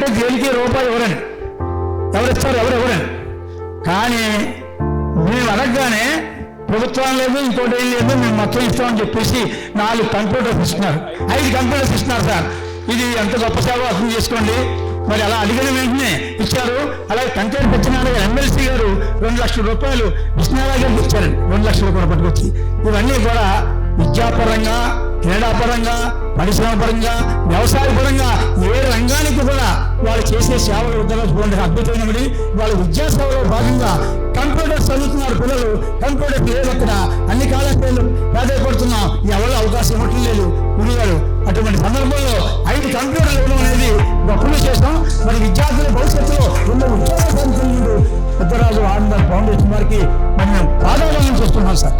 అంటే దేనికి రూపాయి ఎవరండి? ఎవరిస్తారు ఎవరు ఎవరండి కానీ మేము అడగగానే ప్రభుత్వం లేదు ఇంకోటి ఏం లేదు మేము మొత్తం ఇస్తామని చెప్పేసి నాలుగు కంప్యూటర్స్ ఇస్తున్నారు ఐదు కంప్యూటర్స్ ఇస్తున్నారు సార్. ఇది ఎంత గొప్ప సేవ అర్థం చేసుకోండి. మరి అలా అడిగిన వెంటనే ఇచ్చారు. అలాగే కంకేరు సత్యనారాయణ ఎమ్మెల్సీ గారు రెండు లక్షల రూపాయలు విష్ణునారాయణ గారికి ఇచ్చారండి. రెండు లక్షల రూపాయలు పట్టుకొచ్చి. ఇవన్నీ కూడా విద్యాపరంగా క్రీడాపరంగా పరిశ్రమ పరంగా వ్యవసాయ పరంగా ఏ రంగానికి కూడా వాళ్ళు చేసే సేవలు చూడండి అద్భుతమైనవి వాళ్ళ విద్యా సేవలో భాగంగా కంప్యూటర్ చదువుతున్నారు పిల్లలు. కంప్యూటర్ లేదు అక్కడ. అన్ని కాలేజీలు ప్రాధాయపడుతున్నాం ఎవరు అవకాశం ఇవ్వటం లేదు. ఉన్నారు అటువంటి సందర్భంలో ఐదు కంప్యూటర్లు ఇవ్వడం అనేది గొప్ప విశేషం మరి విద్యార్థుల భవిష్యత్తులో ఉన్న ఉద్యోగ సంఖ్యలు పెద్దరాజు ఆనంద ఫౌండేషన్ వారికి మనం మేము చూస్తున్నాం సార్.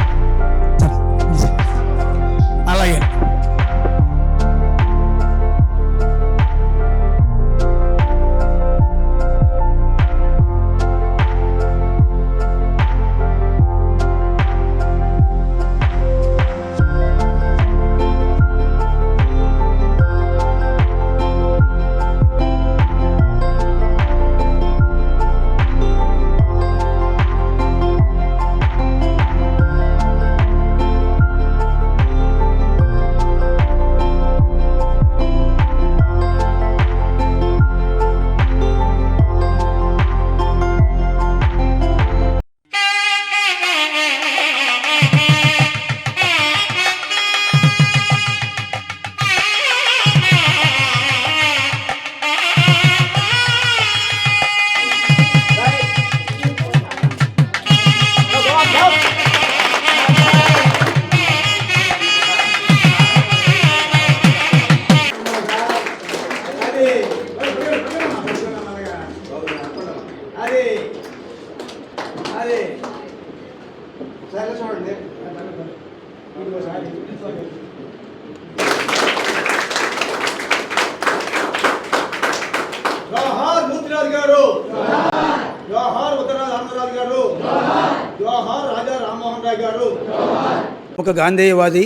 గాంధేయవాది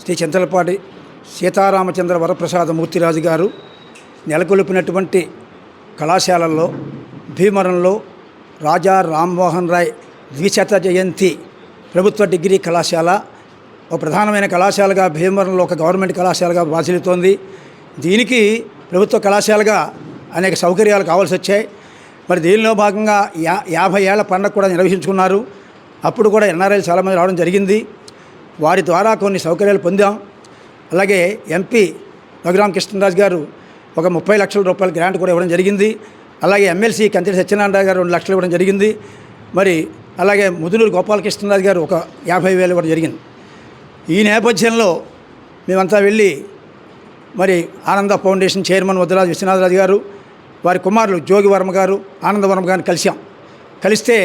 శ్రీ చింతలపాటి సీతారామచంద్ర వరప్రసాద మూర్తిరాజు గారు నెలకొల్పినటువంటి కళాశాలల్లో భీమరంలో రాజా రామ్మోహన్ రాయ్ ద్విశత జయంతి ప్రభుత్వ డిగ్రీ కళాశాల ఒక ప్రధానమైన కళాశాలగా భీమవరంలో ఒక గవర్నమెంట్ కళాశాలగా బాసిల్లుతోంది దీనికి ప్రభుత్వ కళాశాలగా అనేక సౌకర్యాలు కావాల్సి వచ్చాయి మరి దీనిలో భాగంగా యా యాభై ఏళ్ళ పండుగ కూడా నిర్వహించుకున్నారు. అప్పుడు కూడా ఎన్ఆర్ఐలు చాలామంది రావడం జరిగింది. వారి ద్వారా కొన్ని సౌకర్యాలు పొందాం. అలాగే ఎంపీ రఘురామ కృష్ణరాజు గారు ఒక ముప్పై లక్షల రూపాయల గ్రాంట్ కూడా ఇవ్వడం జరిగింది. అలాగే ఎమ్మెల్సీ కంచెటి సత్యనారాయణ గారు రెండు లక్షలు ఇవ్వడం జరిగింది. మరి అలాగే ముదునూరు గోపాలకృష్ణరాజు గారు ఒక యాభై వేలు ఇవ్వడం జరిగింది. ఈ నేపథ్యంలో మేమంతా వెళ్ళి మరి ఆనంద ఫౌండేషన్ చైర్మన్ ముద్దరాజు విశ్వనాథరాజు గారు వారి కుమారులు జోగి వర్మ గారు ఆనంద వర్మ గారిని కలిసాం కలిస్తే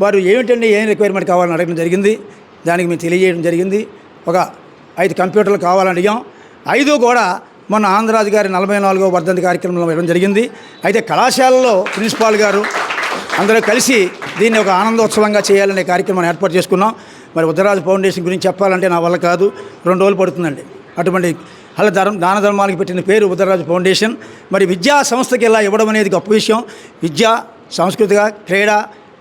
వారు ఏమిటండి ఏం రిక్వైర్మెంట్ కావాలని అడగడం జరిగింది. దానికి మేము తెలియజేయడం జరిగింది. ఒక ఐదు కంప్యూటర్లు కావాలని అడిగాం. ఐదు కూడా మొన్న ఆంధ్రరాజు గారి నలభై నాలుగో వర్ధంతి కార్యక్రమంలో ఇవ్వడం జరిగింది. అయితే కళాశాలలో ప్రిన్సిపాల్ గారు అందరూ కలిసి దీన్ని ఒక ఆనందోత్సవంగా చేయాలనే కార్యక్రమాన్ని ఏర్పాటు చేసుకున్నాం. మరి ఉత్తరాజు ఫౌండేషన్ గురించి చెప్పాలంటే నా వల్ల కాదు. రెండు రోజులు పడుతుందండి. అటువంటి అలా ధర్మ దాన ధర్మాలకు పెట్టిన పేరు ఉత్తరరాజు ఫౌండేషన్. మరి విద్యా సంస్థకి ఇలా ఇవ్వడం అనేది గొప్ప విషయం. విద్య సాంస్కృతిక క్రీడ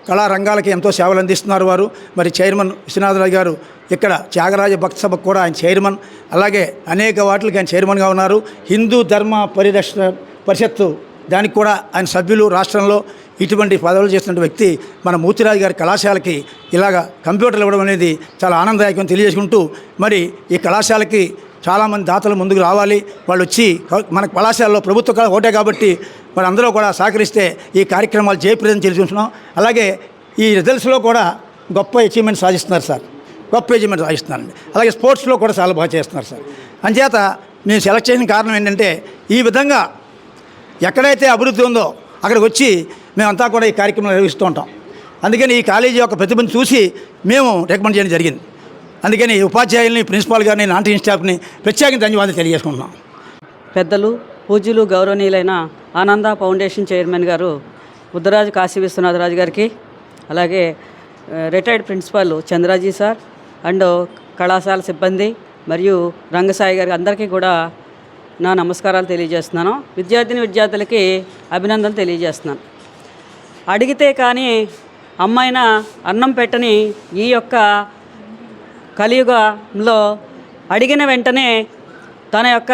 కళా రంగాలకి ఎంతో సేవలు అందిస్తున్నారు వారు. మరి చైర్మన్ విశ్వనాథరాజు గారు ఇక్కడ త్యాగరాజ భక్త సభకు కూడా ఆయన చైర్మన్. అలాగే అనేక వాటికి ఆయన చైర్మన్గా ఉన్నారు. హిందూ ధర్మ పరిరక్షణ పరిషత్తు దానికి కూడా ఆయన సభ్యులు రాష్ట్రంలో ఇటువంటి పదవులు చేస్తున్న వ్యక్తి మన మూర్తిరాజు గారి కళాశాలకి ఇలాగ కంప్యూటర్లు ఇవ్వడం అనేది చాలా ఆనందదాయకం తెలియజేసుకుంటూ మరి ఈ కళాశాలకి చాలామంది దాతలు ముందుకు రావాలి. వాళ్ళు వచ్చి మన కళాశాలలో ప్రభుత్వ ఒకటే కాబట్టి మరి అందరూ కూడా సహకరిస్తే ఈ కార్యక్రమాలు జయప్రదం తెలుసుకుంటున్నాం అలాగే ఈ రిజల్ట్స్లో కూడా గొప్ప అచీవ్మెంట్ సాధిస్తున్నారు సార్. గొప్ప అచీవ్మెంట్ సాధిస్తున్నారండి. అలాగే స్పోర్ట్స్లో కూడా చాలా బాగా చేస్తున్నారు సార్. అంచేత నేను సెలెక్ట్ చేసిన కారణం ఏంటంటే ఈ విధంగా ఎక్కడైతే అభివృద్ధి ఉందో అక్కడికి వచ్చి మేమంతా కూడా ఈ కార్యక్రమం నిర్వహిస్తూ ఉంటాం. అందుకని ఈ కాలేజీ యొక్క ప్రతిభను చూసి మేము రికమెండ్ చేయడం జరిగింది. అందుకని ఉపాధ్యాయుల్ని ప్రిన్సిపాల్ గారిని నాన్ టీచింగ్ స్టాఫ్ని ప్రత్యేకంగా ధన్యవాదాలు తెలియజేసుకుంటున్నాం. పెద్దలు పూజ్యులు గౌరవనీయులైన ఆనంద ఫౌండేషన్ చైర్మన్ గారు బుద్ధరాజు కాశీ విశ్వనాథరాజు గారికి అలాగే retired principal Chandraji sir and కళాశాల సిబ్బంది మరియు రంగసాయి గారికి అందరికీ కూడా నా నమస్కారాలు తెలియజేస్తున్నాను. విద్యార్థిని విద్యార్థులకి అభినందనలు తెలియజేస్తున్నాను. అడిగితే కానీ అమ్మాయిన అన్నం పెట్టని ఈ యొక్క కలియుగంలో అడిగిన వెంటనే తన యొక్క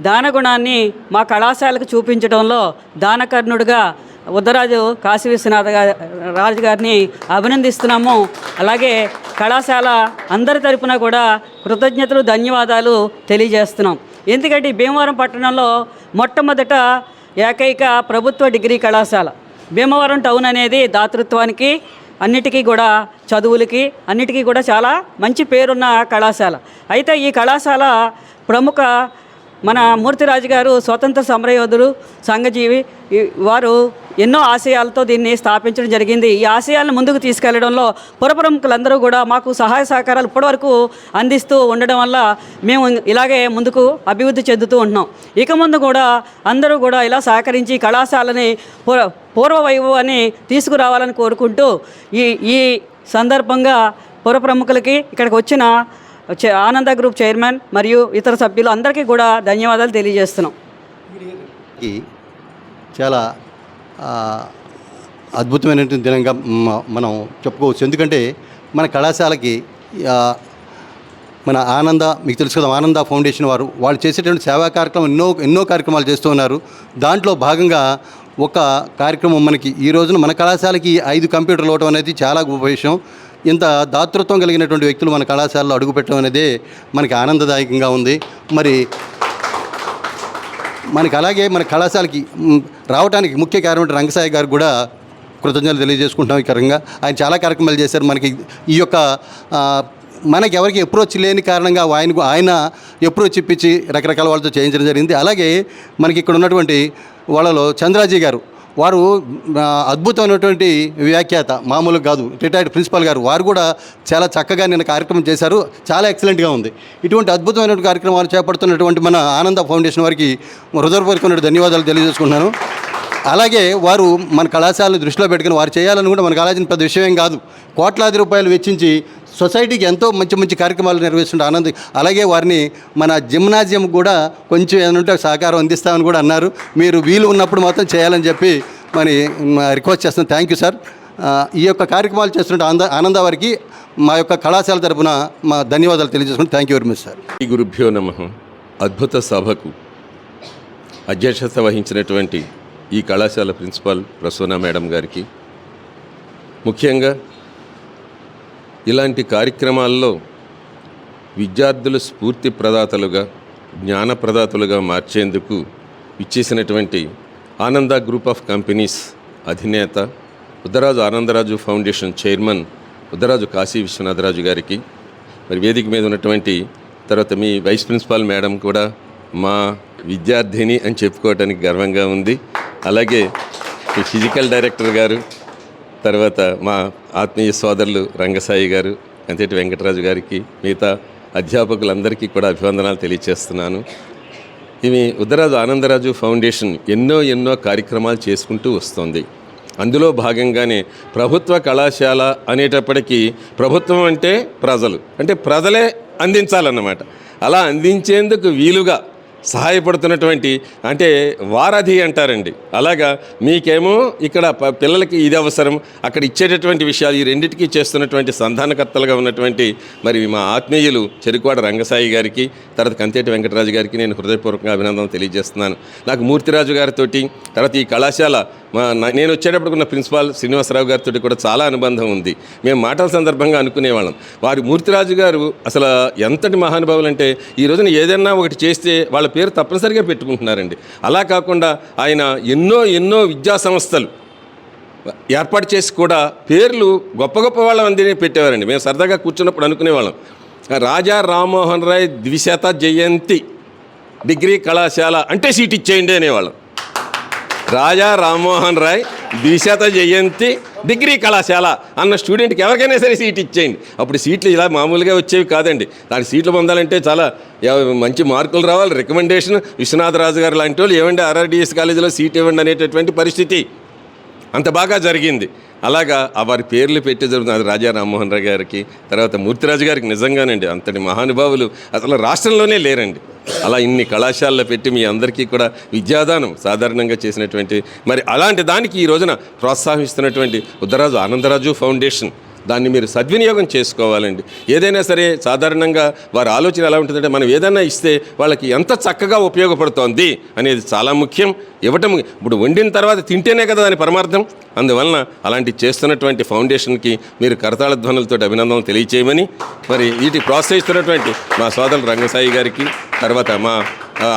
దానగుణాన్ని మా కళాశాలకు చూపించడంలో దానకర్ణుడిగా ఉద్దరాజు కాశీ విశ్వనాథ గా- రాజు గారిని అభినందిస్తున్నాము. అలాగే కళాశాల అందరి తరపున కూడా కృతజ్ఞతలు ధన్యవాదాలు తెలియజేస్తున్నాం. ఎందుకంటే భీమవరం పట్టణంలో మొట్టమొదట ఏకైక ప్రభుత్వ డిగ్రీ కళాశాల. భీమవరం టౌన్ అనేది దాతృత్వానికి అన్నిటికీ కూడా చదువులకి అన్నిటికీ కూడా చాలా మంచి పేరున్న కళాశాల. అయితే ఈ కళాశాల ప్రముఖ మన మూర్తిరాజు గారు స్వతంత్ర సమరయోధుడు సంఘజీవి వారు ఎన్నో ఆశయాలతో దీన్ని స్థాపించడం జరిగింది. ఈ ఆశయాలను ముందుకు తీసుకెళ్ళడంలో పురప్రముఖులందరూ కూడా మాకు సహాయ సహకారాలు ఇప్పటివరకు అందిస్తూ ఉండడం వల్ల మేము ఇలాగే ముందుకు అభివృద్ధి చెందుతూ ఉంటున్నాం. ఇక ముందు కూడా అందరూ కూడా ఇలా సహకరించి కళాశాలని పూర్వ పూర్వ వైభవాన్ని తీసుకురావాలని కోరుకుంటూ ఈ ఈ సందర్భంగా పురప్రముఖులకి ఇక్కడికి వచ్చిన ఆనంద గ్రూప్ చైర్మన్ మరియు ఇతర సభ్యులు అందరికీ కూడా ధన్యవాదాలు తెలియజేస్తున్నాం. చాలా అద్భుతమైనటువంటి దినంగా మనం చెప్పుకోవచ్చు. ఎందుకంటే మన కళాశాలకి మన ఆనంద మీకు తెలుసు కదా ఆనంద ఫౌండేషన్ వారు వాళ్ళు చేసేటువంటి సేవా కార్యక్రమం ఎన్నో ఎన్నో కార్యక్రమాలు చేస్తూ ఉన్నారు. దాంట్లో భాగంగా ఒక కార్యక్రమం మనకి ఈ రోజున మన కళాశాలకి ఐదు కంప్యూటర్లు ఇవ్వడం అనేది చాలా గొప్ప విషయం. ఇంత దాతృత్వం కలిగినటువంటి వ్యక్తులు మన కళాశాలలో అడుగుపెట్టడం అనేది మనకి ఆనందదాయకంగా ఉంది. మరి మనకి అలాగే మన కళాశాలకి రావడానికి ముఖ్య కారణం రంగసాయి గారు కూడా కృతజ్ఞతలు తెలియజేసుకుంటాం ఈ కారణంగా. ఆయన చాలా కార్యక్రమాలు చేశారు. మనకి ఈ యొక్క మనకి ఎవరికి అప్రోచ్ లేని కారణంగా ఆయన ఆయన అప్రోచ్ ఇప్పించి రకరకాల వాళ్ళతో చేయించడం జరిగింది. అలాగే మనకి ఇక్కడ ఉన్నటువంటి వాళ్ళలో చంద్రాజీ గారు వారు అద్భుతమైనటువంటి వ్యాఖ్యాత మామూలుగా కాదు రిటైర్డ్ ప్రిన్సిపాల్ గారు. వారు కూడా చాలా చక్కగా నిన్న కార్యక్రమం చేశారు. చాలా ఎక్సలెంట్గా ఉంది. ఇటువంటి అద్భుతమైనటువంటి కార్యక్రమాలు చేపడుతున్నటువంటి మన ఆనంద ఫౌండేషన్ వారికి హృదయపూర్వకమైన ధన్యవాదాలు తెలియజేసుకుంటున్నాను. అలాగే వారు మన కళాశాలను దృష్టిలో పెట్టుకుని వారు చేయాలని కూడా మన కళాశాల పెద్ద విషయం కాదు. కోట్లాది రూపాయలు వెచ్చించి సొసైటీకి ఎంతో మంచి మంచి కార్యక్రమాలు నిర్వహిస్తుంటే ఆనంద్. అలాగే వారిని మన జిమ్నాజియం కూడా కొంచెం ఏమంటే సహకారం అందిస్తామని కూడా అన్నారు. మీరు వీలు ఉన్నప్పుడు మాత్రం చేయాలని చెప్పి మరి రిక్వెస్ట్ చేస్తున్నాను థ్యాంక్ యూ సార్ ఈ యొక్క కార్యక్రమాలు చేస్తున్న ఆనంద ఆనంద వారికి మా యొక్క కళాశాల తరపున మా ధన్యవాదాలు తెలియజేసుకుంటూ thank you very much sir ఈ గురుభ్యో నమ. అద్భుత సభకు అధ్యక్షత వహించినటువంటి ఈ కళాశాల ప్రిన్సిపాల్ ప్రసూన మేడం గారికి. ముఖ్యంగా ఇలాంటి కార్యక్రమాల్లో విద్యార్థులు స్ఫూర్తి ప్రదాతలుగా జ్ఞాన ప్రదాతలుగా మార్చేందుకు ఇచ్చేసినటువంటి ఆనంద గ్రూప్ ఆఫ్ కంపెనీస్ అధినేత ఉదరాజు ఆనందరాజు ఫౌండేషన్ చైర్మన్ ఉదరాజు కాశీ విశ్వనాథరాజు గారికి మరి వేదిక మీద ఉన్నటువంటి తర్వాత మీ వైస్ ప్రిన్సిపాల్ మేడం కూడా మా విద్యార్థిని అని చెప్పుకోవడానికి గర్వంగా ఉంది. అలాగే ఫిజికల్ డైరెక్టర్ గారు తర్వాత మా ఆత్మీయ సోదరులు రంగసాయి గారు అంతేటి వెంకటరాజు గారికి మిగతా అధ్యాపకులందరికీ కూడా అభివందనాలు తెలియచేస్తున్నాను. ఇవి ఉదరాజు ఆనందరాజు ఫౌండేషన్ ఎన్నో ఎన్నో కార్యక్రమాలు చేసుకుంటూ వస్తుంది. అందులో భాగంగానే ప్రభుత్వ కళాశాల అనేటప్పటికీ ప్రభుత్వం అంటే ప్రజలు. అంటే ప్రజలే అందించాలన్నమాట. అలా అందించేందుకు వీలుగా సహాయపడుతున్నటువంటి అంటే వారధి అంటారండి. అలాగా మీకేమో ఇక్కడ పిల్లలకి ఇది అవసరం అక్కడ ఇచ్చేటటువంటి విషయాలు ఈ రెండింటికి చేస్తున్నటువంటి సంధానకర్తలుగా ఉన్నటువంటి మరి మా ఆత్మీయులు చెరుకువాడ రంగసాయి గారికి తర్వాత కంతేటి వెంకటరాజు గారికి నేను హృదయపూర్వకంగా అభినందనలు తెలియజేస్తున్నాను. నాకు మూర్తిరాజు గారితోటి తర్వాత ఈ కళాశాల మా నేను వచ్చేటప్పటికున్న ఉన్న ప్రిన్సిపాల్ శ్రీనివాసరావు గారితో కూడా చాలా అనుబంధం ఉంది. మేము మాటల సందర్భంగా అనుకునేవాళ్ళం. వారి మూర్తిరాజు గారు అసలు ఎంతటి మహానుభావులు అంటే ఈ రోజున ఏదైనా ఒకటి చేస్తే వాళ్ళ పేరు తప్పనిసరిగా పెట్టుకుంటున్నారండి. అలా కాకుండా ఆయన ఎన్నో ఎన్నో విద్యా సంస్థలు ఏర్పాటు చేసి కూడా పేర్లు గొప్ప గొప్ప వాళ్ళ పెట్టేవారండి. మేము సరదాగా కూర్చున్నప్పుడు అనుకునేవాళ్ళం. రాజా రామ్మోహన్ రాయ్ ద్విశత జయంతి డిగ్రీ కళాశాల అంటే సీట్ ఇచ్చేయండి అనేవాళ్ళం. రాజా రామ్మోహన్ రాయ్ ద్విశత జయంతి డిగ్రీ కళాశాల అన్న స్టూడెంట్కి ఎవరికైనా సరే సీట్ ఇచ్చేయండి. అప్పుడు సీట్లు ఇలా మామూలుగా వచ్చేవి కాదండి. దాని సీట్లు పొందాలంటే చాలా మంచి మార్కులు రావాలి. రికమెండేషన్ విశ్వనాథరాజు గారు లాంటి వాళ్ళు ఏమండి ఆర్ఆర్డిఎస్ కాలేజీలో సీట్ ఇవ్వండి అనేటటువంటి పరిస్థితి. అంత బాగా జరిగింది. అలాగా ఆ వారి పేర్లు పెట్టి జరుగుతుంది. రాజా రామ్మోహన్ రావు గారికి తర్వాత మూర్తిరాజు గారికి నిజంగానండి అంతటి మహానుభావులు. అసలు రాష్ట్రంలోనే లేరండి. అలా ఇన్ని కళాశాలలో పెట్టి మీ అందరికీ కూడా విద్యాదానం సాధారణంగా చేసినటువంటి మరి అలాంటి దానికి ఈ రోజున ప్రోత్సాహిస్తున్నటువంటి ఉద్దరాజు ఆనందరాజు ఫౌండేషన్ దాన్ని మీరు సద్వినియోగం చేసుకోవాలండి. ఏదైనా సరే సాధారణంగా వారి ఆలోచన ఎలా ఉంటుందంటే మనం ఏదైనా ఇస్తే వాళ్ళకి ఎంత చక్కగా ఉపయోగపడుతోంది అనేది చాలా ముఖ్యం. ఇవ్వటం ఇప్పుడు వండిన తర్వాత తింటేనే కదా దాని పరమార్థం. అందువలన అలాంటి చేస్తున్నటువంటి ఫౌండేషన్కి మీరు కరతాళ ధ్వనులతో అభినందనలు తెలియచేయమని మరి వీటి ప్రోత్సహిస్తున్నటువంటి మా సోదరులు రంగసాయి గారికి తర్వాత మా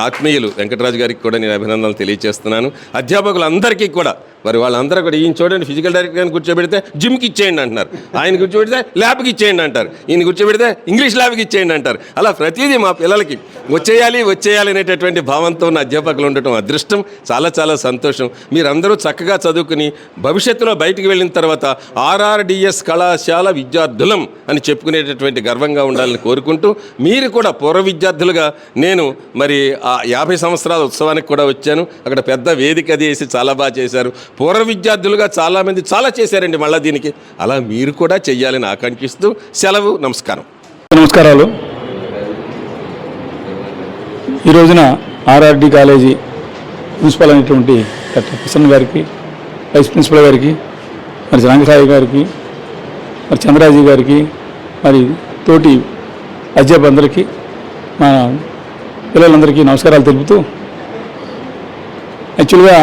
ఆత్మీయులు వెంకటరాజు గారికి కూడా నేను అభినందనలు తెలియజేస్తున్నాను. అధ్యాపకులందరికీ కూడా మరి వాళ్ళందరూ కూడా ఈయన చూడండి ఫిజికల్ డైరెక్టర్ గారిని కూర్చోబెడితే జిమ్కి ఇచ్చేయండి అంటున్నారు. ఆయన కూర్చోబెడితే ల్యాబ్కి ఇచ్చేయండి అంటారు. ఈయన కూర్చోబెడితే ఇంగ్లీష్ ల్యాబ్కి ఇచ్చేయండి అంటారు. అలా ప్రతిదీ మా పిల్లలకి వచ్చేయాలి వచ్చేయాలి అనేటటువంటి భావంతో ఉన్న అధ్యాపకులు ఉండటం అదృష్టం చాలా చాలా సంతోషం. మీరందరూ చక్కగా చదువుకుని భవిష్యత్తులో బయటికి వెళ్ళిన తర్వాత ఆర్ఆర్డిఎస్ కళాశాల విద్యార్థులం అని చెప్పుకునేటటువంటి గర్వంగా ఉండాలని కోరుకుంటూ మీరు కూడా పూర్వ విద్యార్థులుగా నేను మరి ఆ యాభై సంవత్సరాల ఉత్సవానికి కూడా వచ్చాను. అక్కడ పెద్ద వేదిక అది వేసి చాలా బాగా చేశారు. పూర్వ విద్యార్థులుగా చాలామంది చాలా చేశారండి మళ్ళీ దీనికి. అలా మీరు కూడా చెయ్యాలని ఆకాంక్షిస్తూ సెలవు నమస్కారం. నమస్కారాలు. ఈ రోజున ఆర్ఆర్డి కాలేజీ ప్రిన్సిపల్ అయినటువంటి డాక్టర్ ప్రసన్న గారికి వైస్ ప్రిన్సిపల్ గారికి మరి రంగసాయి గారికి మరి చంద్రాజీ గారికి మరి తోటి అధ్యాపకులందరికీ మా పిల్లలందరికీ నమస్కారాలు తెలుపుతూ యాక్చువల్గా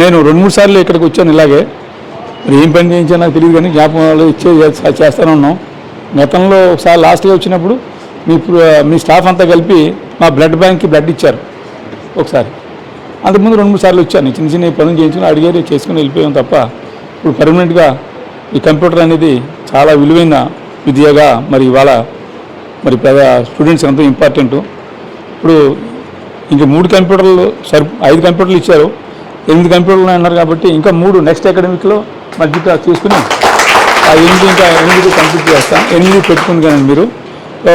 నేను రెండు మూడు సార్లు ఇక్కడికి వచ్చాను ఇలాగే. మరి ఏం పని చేయించా నాకు తెలియదు కానీ జ్ఞాపకాలు ఇచ్చే చేస్తూనే చేస్తానే ఉన్నాం. గతంలో ఒకసారి లాస్ట్గా వచ్చినప్పుడు మీ మీ స్టాఫ్ అంతా కలిపి మా బ్లడ్ బ్యాంక్కి బ్లడ్ ఇచ్చారు ఒకసారి. అంతకుముందు రెండు మూడు సార్లు వచ్చాను. చిన్న చిన్న పనులు చేయించుకుని అడిగారు చేసుకుని వెళ్ళిపోయాం తప్ప ఇప్పుడు పర్మనెంట్గా ఈ కంప్యూటర్ అనేది చాలా విలువైన విద్యగా మరి ఇవాళ మరి పెద్ద స్టూడెంట్స్ ఎంతో ఇంపార్టెంటు ఇప్పుడు ఇంక మూడు కంప్యూటర్లు సరి ఐదు కంప్యూటర్లు ఇచ్చారు. ఎనిమిది కంప్యూటర్లు అన్నారు కాబట్టి ఇంకా మూడు నెక్స్ట్ అకాడమిక్లో మధ్య తీసుకుని ఆ ఎనిమిది ఇంకా ఎనిమిది కంప్లీట్ చేస్తాం. ఎనిమిది పెట్టుకుంది కానీ మీరు. సో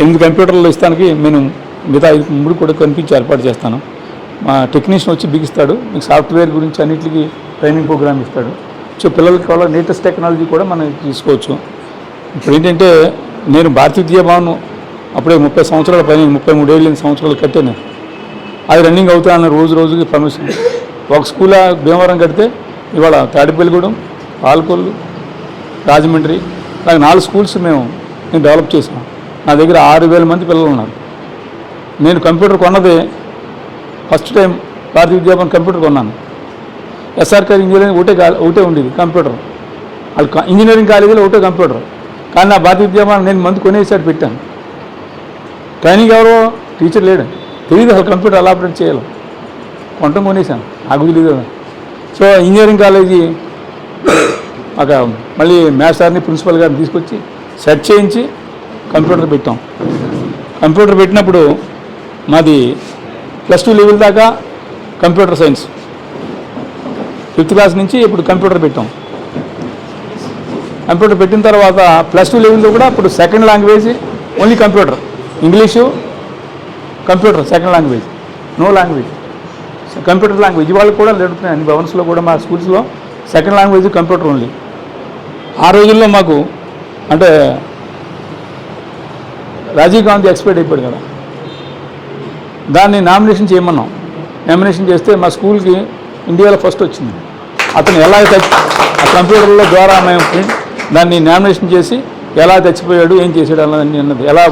ఎనిమిది కంప్యూటర్లు ఇస్తానికి నేను మిగతా ఐదు మూడు కూడా కనిపించి ఏర్పాటు చేస్తాను. మా టెక్నీషియన్ వచ్చి బిగిస్తాడు. మీకు సాఫ్ట్వేర్ గురించి అన్నిటికీ ట్రైనింగ్ ప్రోగ్రామ్ ఇస్తాడు. సో పిల్లలకి వాళ్ళ లేటెస్ట్ టెక్నాలజీ కూడా మనం తీసుకోవచ్చు. ఇప్పుడు ఏంటంటే నేను భారతీయ విద్యాభవన్ అప్పుడే ముప్పై సంవత్సరాల పైన ముప్పై మూడేళ్ళ సంవత్సరాలు కట్టాను. అది రన్నింగ్ అవుతాయన్న రోజు రోజుకి పర్మిషన్ ఒక స్కూల్ భీమవరం కడితే ఇవాళ తాడిపల్లిగూడెం పాలకొల్లు రాజమండ్రి అలాగే నాలుగు స్కూల్స్ మేము నేను డెవలప్ చేసాం నా దగ్గర ఆరు వేల మంది పిల్లలు ఉన్నారు. నేను కంప్యూటర్ కొన్నది first time Bharatiya Vidya Bhavan computer కొన్నాను. ఎస్ఆర్కే ఇంజనీరింగ్ ఒకటే ఒకటే ఉండేది కంప్యూటర్. వాళ్ళు కా- ఇంజనీరింగ్ కాలేజీలో ఒకటే కంప్యూటర్. కానీ నా భారతీయ విద్యాభవన్ నేను మంది కొనేసాడు పెట్టాను. ట్రైనింగ్ ఎవరో టీచర్ లేడు. తెలియదు అసలు కంప్యూటర్ ఎలా ఆపరేట్ చేయాలి. కొంటం కొనేసాను నాకు తెలియదు సో ఇంజనీరింగ్ కాలేజీ ఒక మళ్ళీ మ్యాథ్స్ సార్ని ప్రిన్సిపల్ గారిని తీసుకొచ్చి సెట్ చేయించి కంప్యూటర్ పెట్టాం. కంప్యూటర్ పెట్టినప్పుడు మాది ప్లస్ టూ లెవెల్ దాకా కంప్యూటర్ సైన్స్. ఫిఫ్త్ క్లాస్ నుంచి ఇప్పుడు కంప్యూటర్ పెట్టాం. కంప్యూటర్ పెట్టిన తర్వాత ప్లస్ టూ లెవెల్లో కూడా ఇప్పుడు second language only computer English computer second language no language computer language వాళ్ళు కూడా జరుగుతున్నాయి. అన్ని భవన్స్లో కూడా మా స్కూల్స్లో సెకండ్ లాంగ్వేజ్ కంప్యూటర్ ఓన్లీ ఆ రోజుల్లో మాకు అంటే రాజీవ్ గాంధీ ఎక్స్పైర్డ్ అయిపోయాడు కదా. దాన్ని నామినేషన్ చేయమన్నాం. నామినేషన్ చేస్తే మా స్కూల్కి ఇండియాలో ఫస్ట్ వచ్చింది. అతను ఎలా తెచ్చి ఆ కంప్యూటర్ల ద్వారా మేము దాన్ని నామినేషన్ చేసి ఎలా చచ్చిపోయాడు ఏం చేశాడు అన్నది అన్నది ఎలా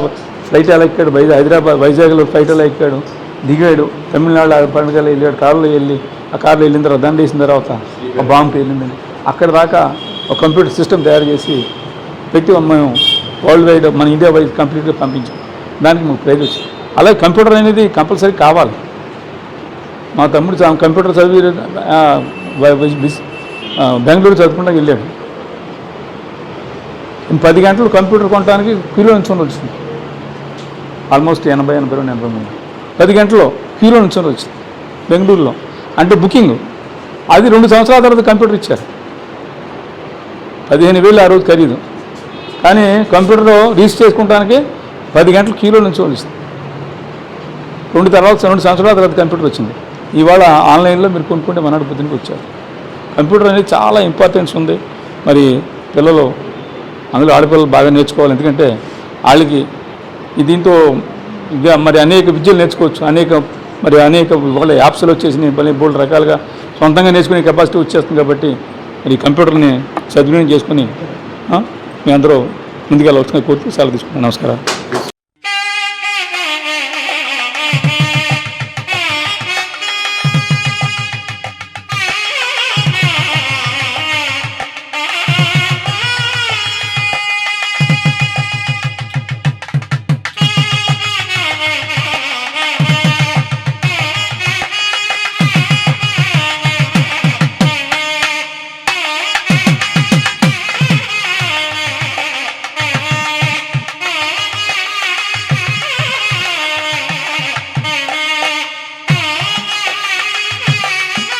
ఫ్లైట్ ఎలా ఎక్కాడు? వైజాగ్ హైదరాబాద్ వైజాగ్లో ఫ్లైట్ ఎలా ఎక్కాడు? దిగాడు. తమిళనాడు పండుగలో వెళ్ళాడు. కారులో వెళ్ళి ఆ కారులో వెళ్ళిన తర్వాత దండ వేసిన తర్వాత ఒక బాంబు వెళ్ళిందని అక్కడ దాకా ఒక కంప్యూటర్ సిస్టమ్ తయారు చేసి పెట్టి మేము వరల్డ్ వైడ్ మన ఇండియా వైడ్ కంప్లీట్గా పంపించాం. దానికి మాకు ప్రైజ్ వచ్చింది. అలాగే కంప్యూటర్ అనేది కంపల్సరీ కావాలి. మా తమ్ముడు కంప్యూటర్ చదివి బెంగళూరు చదువుకుండా వెళ్ళాడు. పది గంటలు కంప్యూటర్ కొనడానికి కిలో నుంచి ఉండొచ్చింది ఆల్మోస్ట్ ఎనభై ఎనభై రెండు ఎనభై మూడు. పది గంటలో క్యూలో నుంచి వచ్చింది బెంగళూరులో. అంటే బుకింగ్. అది రెండు సంవత్సరాల తర్వాత కంప్యూటర్ ఇచ్చారు. పదిహేను వేలు ఆ రోజు ఖరీదు. కానీ కంప్యూటర్ రిజిస్టర్ చేసుకోవడానికి పది గంటలు క్యూలో నుంచి వచ్చింది. రెండు తర్వాత రెండు సంవత్సరాల తర్వాత కంప్యూటర్ వచ్చింది. ఇవాళ ఆన్లైన్లో మీరు కొనుక్కుంటే మనాడు పొద్దునకి వచ్చారు. కంప్యూటర్ అనేది చాలా ఇంపార్టెన్స్ ఉంది. మరి పిల్లలు అందులో ఆడపిల్లలు బాగా నేర్చుకోవాలి. ఎందుకంటే వాళ్ళకి దీంతో మరి అనేక విద్యలు నేర్చుకోవచ్చు అనేక మరి అనేక వాళ్ళ యాప్స్లో వచ్చేసినాయి మళ్ళీ బోల్డ్ రకాలుగా సొంతంగా నేర్చుకునే కెపాసిటీ వచ్చేస్తుంది కాబట్టి మరి కంప్యూటర్ని సద్వినియోగం చేసుకుని మీ అందరూ ముందుకెళ్ళవలసిన కోరుతూ సెలవు తీసుకుంటాను నమస్కారం.